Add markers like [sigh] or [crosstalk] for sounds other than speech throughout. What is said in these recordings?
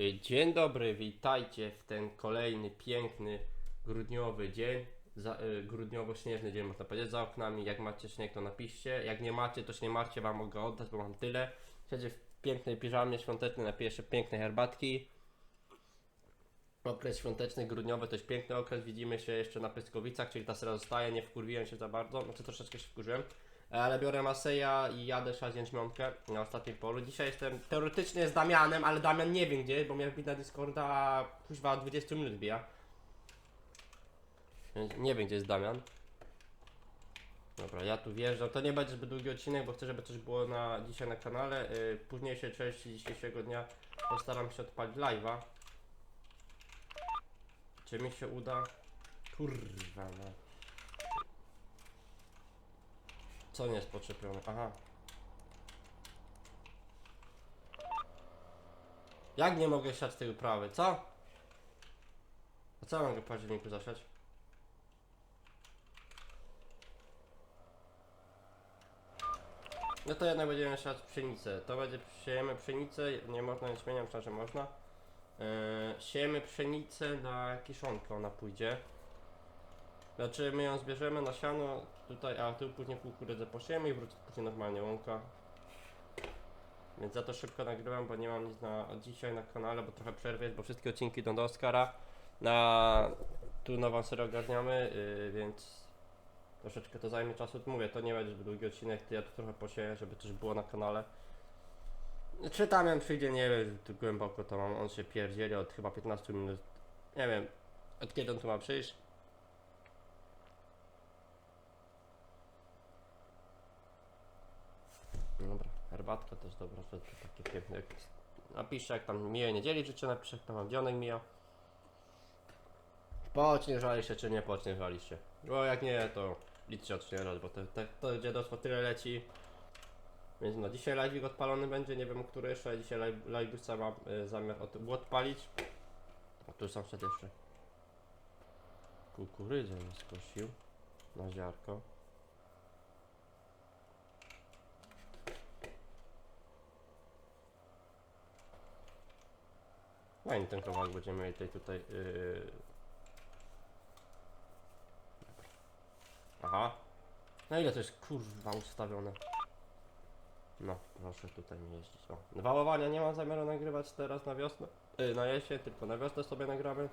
Y, Dzień dobry, witajcie w ten kolejny piękny grudniowy dzień. Za, y, grudniowo-śnieżny dzień można powiedzieć za oknami. Jak macie śnieg, to napiszcie. Jak nie macie, to się nie martwcie, wam mogę oddać, bo mam tyle. Siedzę w pięknej piżamie świątecznej, napiję się pięknej herbatki. Okres świąteczny, grudniowy to jest piękny okres. Widzimy się jeszcze na Pyskowicach, czyli ta seria zostaje. Nie wkurwiłem się za bardzo, znaczy troszeczkę się wkurzyłem. Ale biorę Maseja i jadę szać jęczmionkę na ostatnim polu. Dzisiaj jestem teoretycznie z Damianem, ale Damian nie wie gdzie, bo miał wbić na Discorda, a kuźwa 20 minut bija. Więc nie wiem gdzie jest Damian. Dobra, ja tu wjeżdżam. To nie będzie zbyt długi odcinek, bo chcę, żeby coś było na dzisiaj na kanale. Yy, późniejsze części dzisiejszego dnia postaram się odpalić live'a. Czy mi się uda? Kurwa no. Co nie jest podczepione? Aha. Jak nie mogę siać tej uprawy, co? A co mogę w październiku zasiać? No to jednak będziemy siać pszenicę. To będzie siejemy pszenicę, nie można jęczmienia, myślę, że można. Yy, siejemy pszenicę na kiszonkę, ona pójdzie. Znaczy my ją zbierzemy na siano tutaj, a tu później kukurydzę posiemy i wróci później normalnie łąka. Więc za to szybko nagrywam, bo nie mam nic na dzisiaj na kanale, bo trochę przerwy jest, bo wszystkie odcinki idą do Oscara. Na tu nową serię ogarniamy, yy, więc troszeczkę to zajmie czasu. Mówię, to nie będzie długi odcinek, to ja tu trochę posieję, żeby coś było na kanale. Czy Damian przyjdzie, nie wiem, tu głęboko to mam, on się pierdzieli od chyba 15 minut. Nie wiem, od kiedy on tu ma przyjść. Dobra, herbatka też dobra, że to takie piękne. jak- Napiszcie jak tam miłej niedzieli życzę, napiszcie jak tam wam dzionek mija. Poćnieżaliście czy nie poćnieżaliście. Bo jak nie, to liczcie odśnieżać, bo te, te, to dziadostwo tyle leci. Więc no, dzisiaj live odpalony będzie, nie wiem który jeszcze, dzisiaj live mam y, zamiar od, odpalić. A tu sąsiad jeszcze kukurydzę mi skosił na ziarko. Fajny ten kawałek będziemy mieli tej tutaj. Yy... Aha. Na ile to jest kurwa ustawione? No, proszę tutaj mi jeździć. O. Wałowania nie mam zamiaru nagrywać teraz na wiosnę. Yy, na jesień, tylko na wiosnę sobie nagramy.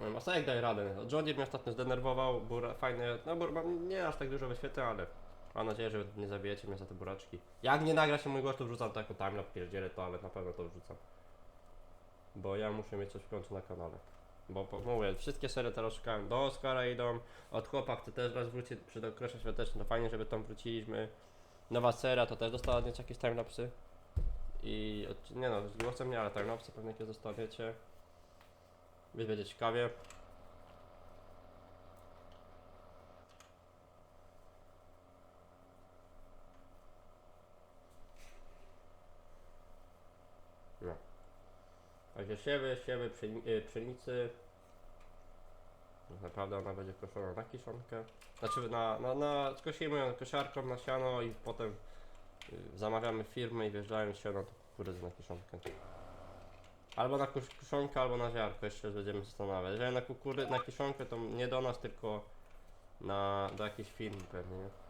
No, Masajek daje radę. Johnny mnie ostatnio zdenerwował, bura, fajne, no bo nie aż tak dużo wyświetleń, ale mam nadzieję, że nie zabijecie mnie za te buraczki. Jak nie nagra się mój głos, to wrzucam taką timelapse, pierdzielę to, ale na pewno to wrzucam. Bo ja muszę mieć coś w końcu na kanale. Bo po, mówię, wszystkie serie teraz szukałem. Do Oscara idą, od chłopak chce też raz wrócić przed okresem świątecznym, to fajnie, żeby tam wróciliśmy. Nowa seria to też dostała nieco jakieś timelapsy. I nie no, z głosem nie, ale timelapsy pewnie jakieś zostawiecie. Więc będzie ciekawie. No. Także siewy, siewy y, pszenicy. Tak naprawdę ona będzie koszona na kiszonkę. Znaczy na, na, na skosimy ją kosiarką na siano i potem y, zamawiamy firmy i wjeżdżają siano to kukurydzy na kiszonkę. Albo na kiszonkę, albo na ziarko, jeszcze będziemy zastanawiać. Jeżeli na kukury, na kiszonkę to nie do nas, tylko na, do jakiejś firmy pewnie, nie?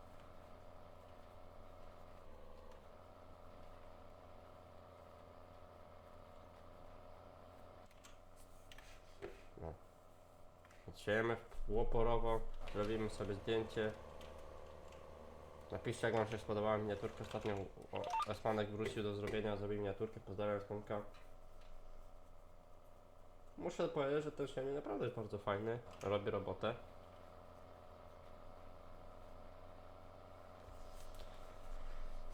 Siejemy łoporowo, robimy sobie zdjęcie. Napiszcie jak wam się spodobała miniaturka. Ostatnio o, Esmanek wrócił do zrobienia, zrobił miniaturkę. Pozdrawiam Esmanka. Muszę powiedzieć, że ten siewnik naprawdę jest bardzo fajny. Robi robotę.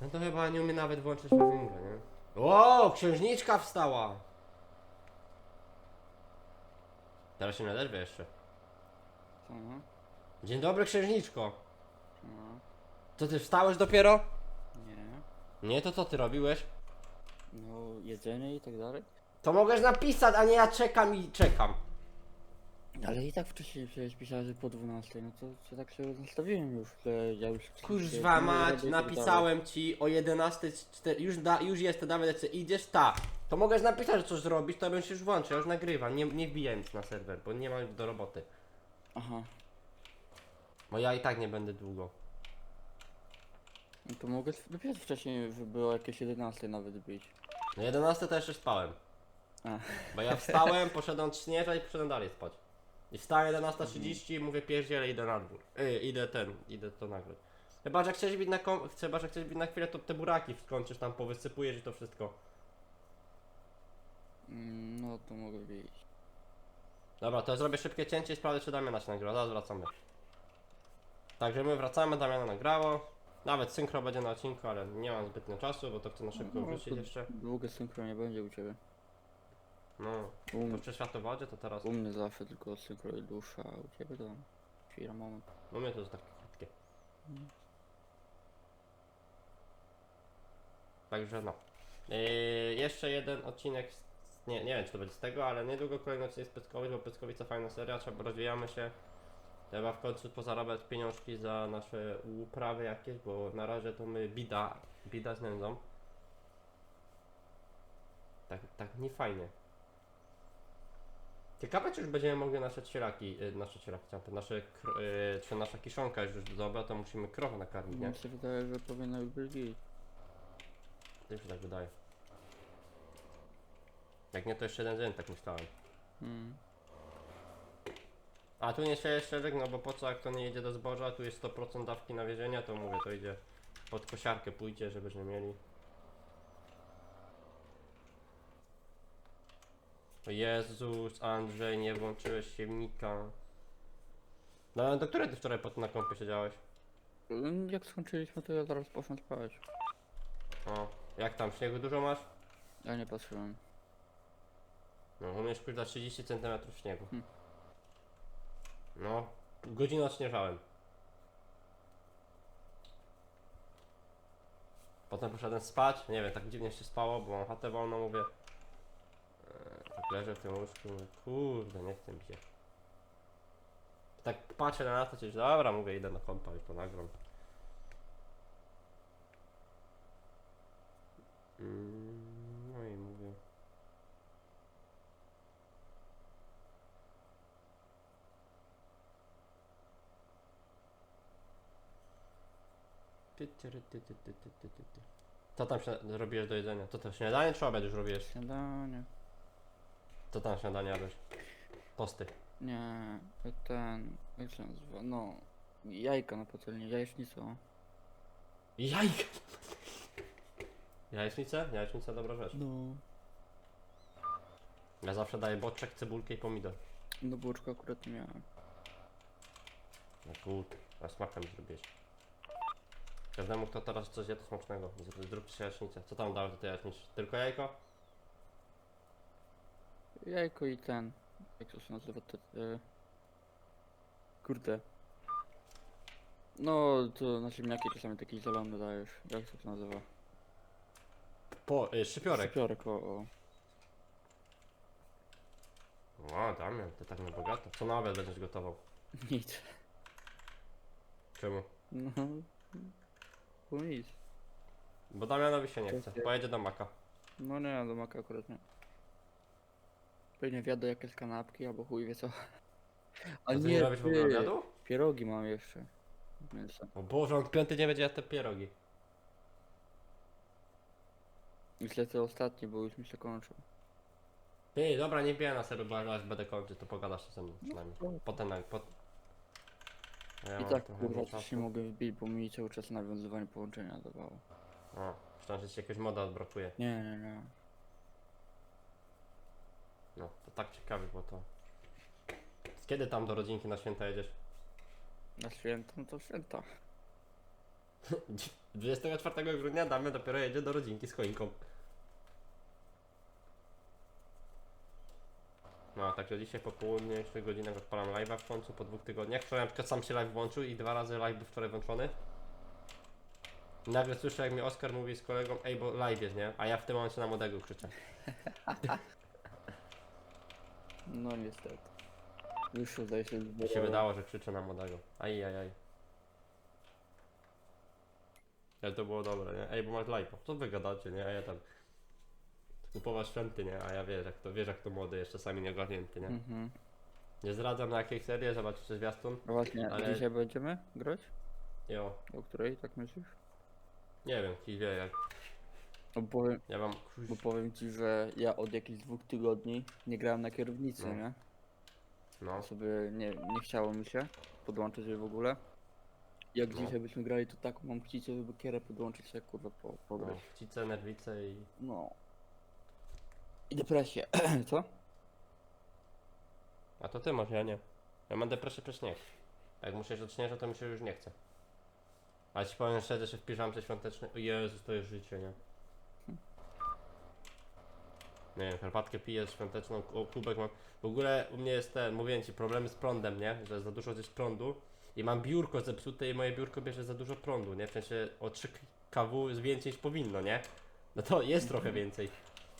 No to chyba nie umie nawet włączyć filmingu, nie? O, księżniczka wstała! Teraz się naderwie jeszcze. Mhm. Dzień dobry, księżniczko. No, To ty wstałeś dopiero? nie. Nie, to co ty robiłeś? No, jedzenie i tak dalej. To mogłeś napisać, a nie ja czekam i czekam. Ale i tak wcześniej przecież pisałeś, że po 12, no to, to tak się nastawiłem już, że ja już... Kurwa mać, tak napisałem ci o 11.04, już, da, już jest, to dawaj lecę, idziesz, ta. To mogę napisać, że coś zrobić, to bym się już włączył, ja już nagrywam, nie, nie wbijaj na serwer, bo nie mam do roboty. Aha, Bo ja i tak nie będę długo. no to mogę dopiero wcześniej, żeby było jakieś 11 nawet być. No 11 to jeszcze spałem. A. Bo ja wstałem, [laughs] poszedłem śnieża i poszedłem dalej spać. I wstałem 11.30 i mówię pierdziele idę na dwór. Yy, idę ten, idę to nagrać. Chyba, że chcesz być na kom- chyba, że chcesz być na chwilę, to te buraki skończysz tam, powysypujesz i to wszystko. Mm, No to mogę być. Dobra, to zrobię szybkie cięcie i sprawdzę, czy Damiana się nagrało. Zaraz wracamy. Także my wracamy, Damiana nagrało. Nawet synchro będzie na odcinku, ale nie mam zbytnio czasu, bo to chcę na szybko No, wrócić to jeszcze. Długie synchro nie będzie u ciebie. No, U, mnie- jeszcze światłowodzie, to teraz... u mnie zawsze tylko synchro i dłuższa, a u ciebie to chwila, moment. U mnie to jest takie krótkie. Mm. Także no. Yy, jeszcze jeden odcinek, z, nie, nie wiem czy to będzie z tego, ale niedługo kolejny odcinek z Pyskowic, bo Pyskowice fajna seria, trzeba rozwijamy się. Trzeba w końcu pozarabiać pieniążki za nasze uprawy jakieś, bo na razie to my bida, bida z nędzą. Tak, tak nie fajnie. Ciekawe czy już będziemy mogli nasze cielaki, yy, nasze cielaki, nasze, yy, czy nasza kiszonka już dobra, to musimy krowę nakarmić, nie? Mi się wydaje, że powinno już być git. Też się tak wydaje. Jak nie, to jeszcze jeden dzień, tak myślałem. Mm. A tu nie sieje szereg, no bo po co jak to nie jedzie do zboża, tu jest 100% dawki nawiezienia, to mówię, to idzie pod kosiarkę pójdzie, żebyśmy mieli. Jezus, Andrzej, nie włączyłeś siewnika. No do której ty wczoraj po na kąpie siedziałeś? Mm, Jak skończyliśmy, to ja zaraz poszłem spać. O, jak tam, śniegu dużo masz? Ja nie patrzyłem. No, umiesz kurde 30 cm śniegu. Hmm. No, godzinę odśnieżałem. Potem poszedłem spać, nie wiem, tak dziwnie się spało, bo mam chatę wolną, mówię. Eee, tak leżę w tym łóżku, mówię, kurde, nie chcę mi się. Tak patrzę na to, coś, dobra, mówię, idę na kąpa i to nagram. Mm, no i mówię. Ty, ty, ty, ty, ty, ty, ty, ty, ty. Co tam się robiłeś do jedzenia? To to śniadanie czy obiad już robiłeś? Śniadanie. Co tam śniadanie jadłeś? Tosty. Nie, ten, jak się nazywa, no, jajka na patelni, jajecznicą. Jajka! Jajecznicę? Jajecznica dobra rzecz. No. Ja zawsze daję boczek, cebulkę i pomidor. No bułeczka akurat nie miałem. No kurde, a smakiem zrobiłeś. Każdemu kto teraz coś je to smacznego. Zróbcie jajecznicę. Co tam dałeś do tej jajecznicy? Tylko jajko? Jajko i ten, jak to się nazywa, te, e... kurde. No, to na ziemniaki czasami taki zielony dajesz, jak to się nazywa? Po, y, szczypiorek. Szczypiorek, o, o. O, Damian, ty tak na bogato. Co na obiad będziesz gotował? [laughs] Nic. Czemu? No, bo nic. Bo Damianowi się nie chce. Pojedzie do Maka. No nie, do maka akurat nie. Pewnie wiadomo jakieś kanapki, albo chuj wie co. A ty nie nie, robisz w ogóle ty, obiadu? pierogi mam jeszcze. Mięsa. O Boże, on piąty nie będzie jadł te pierogi. Myślę, to ostatni, bo już mi się kończył. Ty, dobra, nie wbijaj na serio, bo jak raz będę kończyć, to pogadasz się ze mną przynajmniej. Potem na... Po... Ja I mam tak trochę kurwa czasu. coś nie mogę wbić, bo mi cały czas nawiązywanie połączenia dawało. O, myślałem, że ci jakiegoś moda odbrakuje. Nie, nie, nie. No, to tak ciekawe, bo to... Kiedy tam do rodzinki na święta jedziesz? Na święta, no to święta. [laughs] 24 grudnia Damian dopiero jedzie do rodzinki z choinką. No, także dzisiaj po południu, godzinę odpalam live'a w końcu po dwóch tygodniach. Wczoraj na przykład sam się live włączył i dwa razy live był wczoraj włączony. Nagle słyszę jak mi Oskar mówi z kolegą, ej bo live jest, nie? A ja w tym momencie na młodego krzyczę. [laughs] No niestety. Już się zdaje się Mi się wydało, że krzyczę na młodego. Aj, aj, aj. Ale to było dobre, nie? Ej, bo masz live'a. Co wy gadacie, nie? A ja tam... Kupować sprzęty, nie? A ja wiesz, jak to, wiesz jak to młody jest czasami nieogarnięty, nie? Mhm. Nie zdradzam na jakiej serii, zobaczycie zwiastun. A właśnie, Ale- dzisiaj będziemy grać? Jo, O której, tak myślisz? nie wiem, kij wie jak. Bo powiem, Ja mam... bo powiem ci, że ja od jakichś dwóch tygodni nie grałem na kierownicy, No. nie? No, Sobie nie, nie chciało mi się podłączyć jej w ogóle. Jak No. dzisiaj byśmy grali, to taką mam chcicę, żeby kierę podłączyć się kurwa po, no. pograć. Chcice, nerwice i... No. I depresję. [clears throat] Co? A to ty masz, ja nie. Ja mam depresję przez śnieg. A Jak muszę iść od śnieża, to mi się już nie chce. A ci powiem, że siedzę się w piżamce świątecznej. O Jezus, to jest życie, nie? Nie wiem, herbatkę piję świąteczną, kubek mam. W ogóle u mnie jest ten, mówię ci, problemy z prądem, nie? Że za dużo jest prądu. I mam biurko zepsute i moje biurko bierze za dużo prądu, nie? W sensie o 3 kW jest więcej niż powinno, nie? No to jest trochę więcej.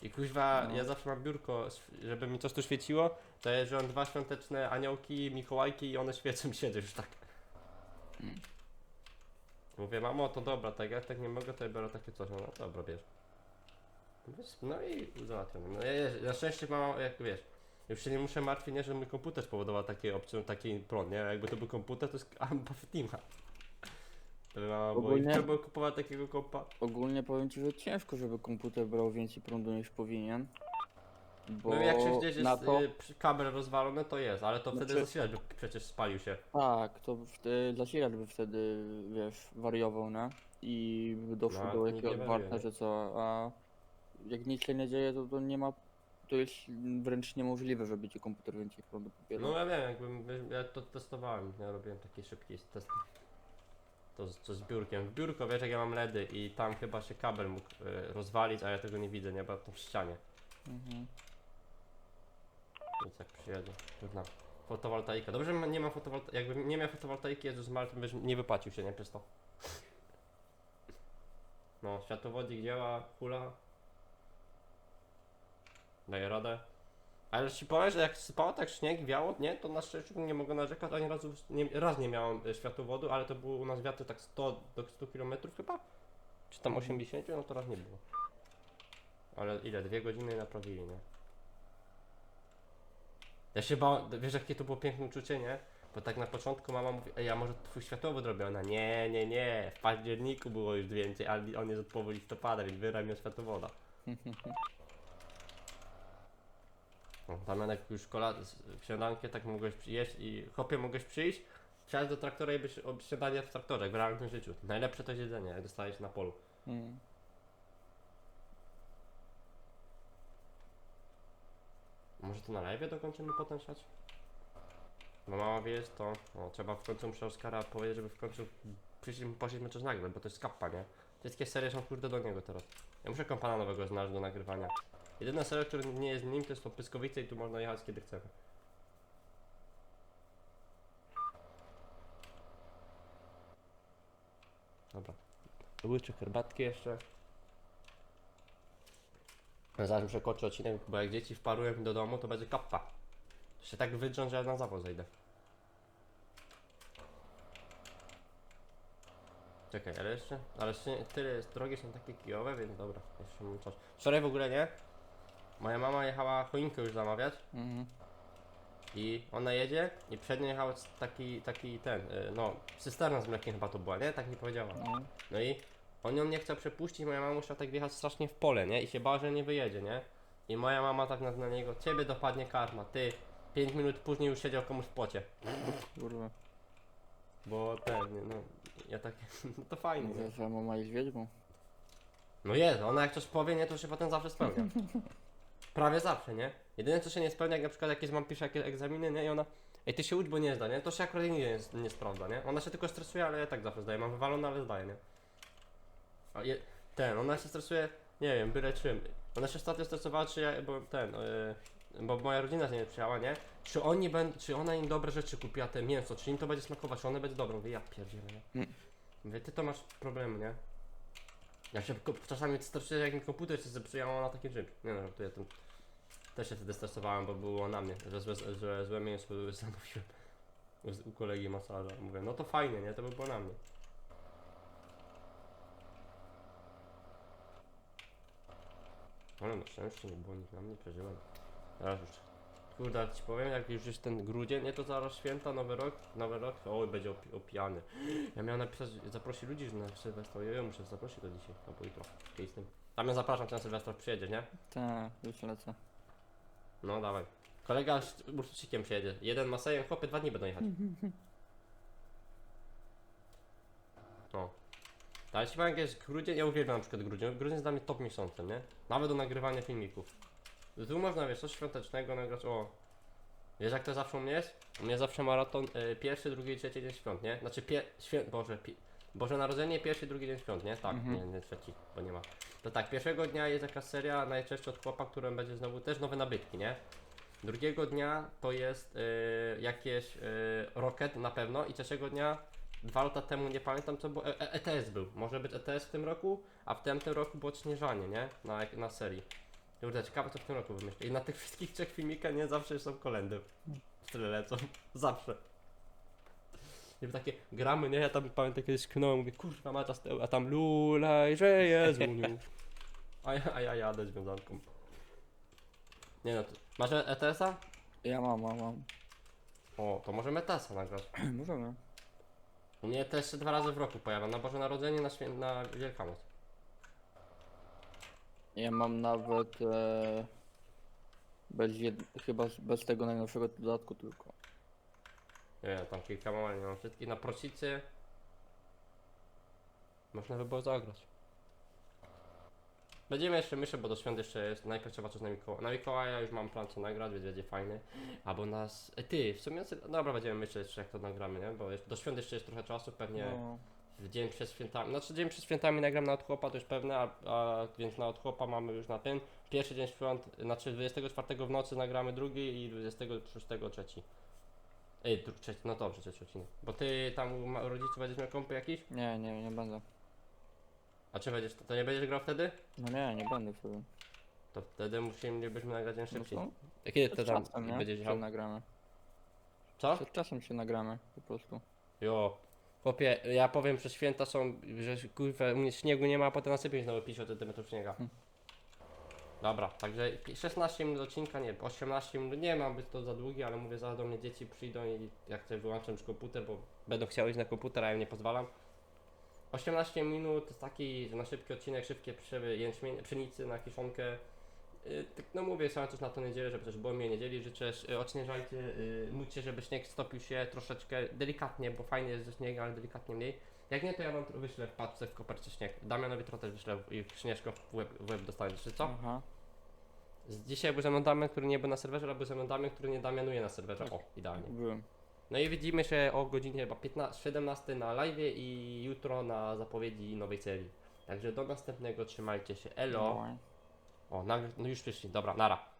I kuźwa, No. ja zawsze mam biurko, żeby mi coś tu świeciło, to jest, że mam dwa świąteczne aniołki, mikołajki i one świecą, [laughs] siedzę już tak. Mm. Mówię, mamo, to dobra, tak jak tak nie mogę, to ja biorę takie coś. No dobra, bierz. No i załatwiam. No ja, ja, na szczęście mam, jak wiesz, już się nie muszę martwić, nie, że mój komputer spowodował takie opcje, taki prąd, nie? Jakby to był komputer, to jest [laughs] Amba Fatima. To i Ogólnie- trzeba było kupować takiego kompa. Ogólnie powiem ci, że ciężko, żeby komputer brał więcej prądu niż powinien. Bo No jak się gdzieś na jest to, y, przy- kabel rozwalony, to jest, ale to wtedy Znaczy- zasilacz by przecież spalił się. tak, to wtedy zasilacz by wtedy, wiesz, wariował, nie? I by doszło No, do nikt nie jakiegoś wariuje, warta, nie? że co, a jak nic się nie dzieje, to, to nie ma, to jest wręcz niemożliwe, żeby ci komputer więcej prądu pobierał. No ja wiem, jakbym, ja to testowałem, ja robiłem taki szybki test. To, z- to z biurkiem. W biurko, wiesz, jak ja mam LEDy i tam chyba się kabel mógł y, rozwalić, a ja tego nie widzę, nie, bo to w ścianie. Mhm. Więc jak przyjedę, trudna. Fotowoltaika. Dobrze, że ma- nie ma fotowoltaiki. Jakbym nie miał fotowoltaiki, Jezus Martin byś nie wypłacił się, nie przez to. No, światłowodzik działa, hula. Daje radę. Ale ci powiem, że jak sypało tak śnieg, wiało, nie, to na szczęście nie mogę narzekać, ani razu nie, raz nie miałem e, światłowodu, ale to było u nas wiatry tak 100 do 100 km chyba? Czy tam 80? No to raz nie było. Ale ile? Dwie godziny naprawili, nie? Ja się bałem, wiesz jakie to było piękne uczucie, nie? Bo tak na początku mama mówi, ej, może twój światłowód robię? Ona, nie, nie, nie, w październiku było już więcej, ale on jest od połowy listopada, więc wyraj mi światłowoda. [laughs] No, Damianek już kola, śniadankę tak mogłeś przyjeść i chopie mogłeś przyjść, wsiadać do traktora i ob- śniadanie w traktorze, jak w realnym życiu. Najlepsze to jest jedzenie, jak dostajesz na polu. Mm. Może to na live dokończymy potem siać? Bo mama wie, to trzeba w końcu muszę Oskara powiedzieć, żeby w końcu poszliśmy coś nagrać, bo to jest kappa, nie? Wszystkie serie są kurde do niego teraz. Ja muszę kompana nowego znaleźć do nagrywania. Jedyna seria, która nie jest nim, to jest to Pyskowice i tu można jechać kiedy chcemy. Dobra. Łyczek herbatki jeszcze. Zaraz przekończę odcinek, bo jak dzieci wparują do domu, to będzie kappa. To się tak wydrząt, że ja na zawoz zejdę. Czekaj, ale jeszcze, ale jeszcze tyle drogi są takie kijowe, więc dobra, jeszcze mam czas. Wczoraj w ogóle nie. Moja mama jechała choinkę już zamawiać Mhm. i ona jedzie i przed nią jechał taki, taki ten, y, no, cysterna z mlekiem chyba to była, nie? Tak mi powiedziała. No. No i on ją nie chciał przepuścić, moja mama musiała tak wjechać strasznie w pole, nie? I się bała, że nie wyjedzie, nie? I moja mama tak na, na niego, ciebie dopadnie karma, ty. 5 minut później już siedział komuś w pocie. Kurwa. Bo ten, nie, no, ja tak, [laughs] no to fajnie, nie? Że mama jest wiedźmą. No jest, ona jak coś powie, nie, to się potem zawsze spełnia. [laughs] Prawie zawsze, nie? Jedyne co się nie spełnia, jak na przykład jakieś mam pisze jakieś egzaminy, nie? I ona, ej ty się ucz, bo nie zda, nie? To się akurat nigdy nie, nie sprawdza, nie? Ona się tylko stresuje, ale ja tak zawsze zdaję. Mam wywalone, ale zdaję, nie? A je, ten, ona się stresuje, nie wiem, byle czym. Ona się ostatnio stresowała, czy ja, bo ten, yy, bo moja rodzina z niej przyjechała, nie? Czy oni będą, czy ona im dobre rzeczy kupiła, te mięso, czy im to będzie smakować, czy one będzie dobre? Mówię, ja pierdzielę, nie? Mm. Mówię, ty to masz problemy, nie? Ja się czasami stresuję, jak mi komputer się zepsuje, a ona takie czymś. Nie no, to ja ten... Też się wtedy stresowałem, bo było na mnie, że złe, że złe mięso [laughs] zamówiłem u kolegi masaża. Mówię, no to fajnie, nie? To by było na mnie. Ale na szczęście nie było nic na mnie, przeżyłem. Teraz już. Kurde, ci powiem, jak już jest ten grudzień, nie to zaraz święta, nowy rok, nowy rok, oj, będzie opi opijany. Ja miałem napisać, zaprosić ludzi na Sylwestra, ja muszę zaprosić do dzisiaj, albo jutro, z tym. Tam ja zapraszam, czy na Sylwestra przyjedziesz, nie? Tak, już lecę. No dawaj. Kolega z bursucikiem przyjedzie. Jeden ma sejem, chłopy dwa dni będą jechać. [laughs] No. Ale ci powiem, jak jest grudzień, ja uwielbiam na przykład grudzień. Grudzień jest dla mnie top miesiącem, nie? Nawet do nagrywania filmików. Tu można, wiesz, coś świątecznego nagrać, o. Wiesz jak to zawsze u mnie jest? U mnie zawsze maraton y, pierwszy, drugi, trzeci dzień świąt, nie? Znaczy pie... świę... Boże, pi... Boże Narodzenie, pierwszy, drugi dzień świąt, nie? Tak, Mhm. nie, nie trzeci, bo nie ma. To tak, pierwszego dnia jest jakaś seria, najczęściej od chłopa, którym będzie znowu też nowe nabytki, nie? Drugiego dnia to jest y, jakieś y, Rocket na pewno i trzeciego dnia dwa lata temu nie pamiętam co było, e, e, ETS był, może być ETS w tym roku, a w tamtym roku było Śnieżanie, nie? Na, na serii. Kurde, ciekawe co w tym roku wymyślę. I na tych wszystkich trzech filmikach nie zawsze są kolendy. Tyle lecą, [laughs] zawsze. I takie gramy, nie? Ja tam pamiętam kiedyś knąłem, mówię, kurwa mata z tyłu, a tam lulaj, że jest Uniu. A ja, a ja jadę z wiązanką. Nie no, masz ETS-a? Ja mam, mam, mam. O, to możemy ETS-a nagrać. [clears throat] Możemy. U mnie też się dwa razy w roku pojawia, na Boże Narodzenie, na, świę... na Wielkanoc. Ja mam nawet e, bez jed... chyba z- bez tego najnowszego dodatku tylko. Nie wiem, tam kilka mam, ale nie mam wszystkich. Na prosicy można by było zagrać. Będziemy jeszcze myślę, bo do świąt jeszcze jest. Najpierw trzeba coś na Mikołaja. Na Mikołaja już mam plan co nagrać, więc będzie fajny. Albo nas. E, ty, w sumie. Dobra, będziemy myśleć jeszcze jak to nagramy, nie? Bo jeszcze, do świąt jeszcze jest trochę czasu, pewnie No, w dzień przed świętami. Znaczy dzień przed świętami nagram na odchłopa, to już pewne, a, a więc na odchłopa mamy już na ten. Pierwszy dzień świąt, znaczy 24 w nocy nagramy drugi i 26 trzeci. Ej, dru- trzeci, no dobrze, trzeci odcinek. Bo ty tam u rodziców będziesz miał kompy jakiś? nie, nie, nie będę. A czy będziesz, to nie będziesz grał wtedy? No nie, nie będę wtedy. To wtedy musielibyśmy nagrać dzień No szybciej. co? A Kiedy Przed tam czasem, nie? będziesz Się jechał? nagramy. Co? Przed czasem się nagramy, po prostu. Jo. Chłopie, ja powiem, że święta są, że kurwa, u mnie śniegu nie ma, a potem nasypie znowu 50 cm śniega. Hmm. Dobra, także pi- 16 minut odcinka, nie, 18 minut, nie mam być to za długi, ale mówię, zaraz do mnie dzieci przyjdą i jak chcę wyłączam już komputer, bo będą chciały iść na komputer, a ja im nie pozwalam. 18 minut, to jest taki, że na szybki odcinek, szybkie jęczmień, pszenicy na kiszonkę. Yy, tak, no mówię, sam coś na to niedzielę, żeby też było mnie niedzieli, życzę, yy, odśnieżajcie, yy, módlcie, żeby śnieg stopił się troszeczkę delikatnie, bo fajnie jest ze śniegu, ale delikatnie mniej. Jak nie, to ja wam wyślę w paczce w kopercie śnieg. Damianowi trochę też wyślę i śnieżko w łeb, w łeb dostaniesz, czy co? Aha. Z dzisiaj był ze mną Damian, który nie był na serwerze, ale był ze mną Damian, który nie damianuje na serwerze. Tak. O, idealnie. Byłem. No i widzimy się o godzinie chyba 15, 17 na live i jutro na zapowiedzi nowej serii. Także do następnego, trzymajcie się, elo. O, nagle, no już przyszli, dobra, nara.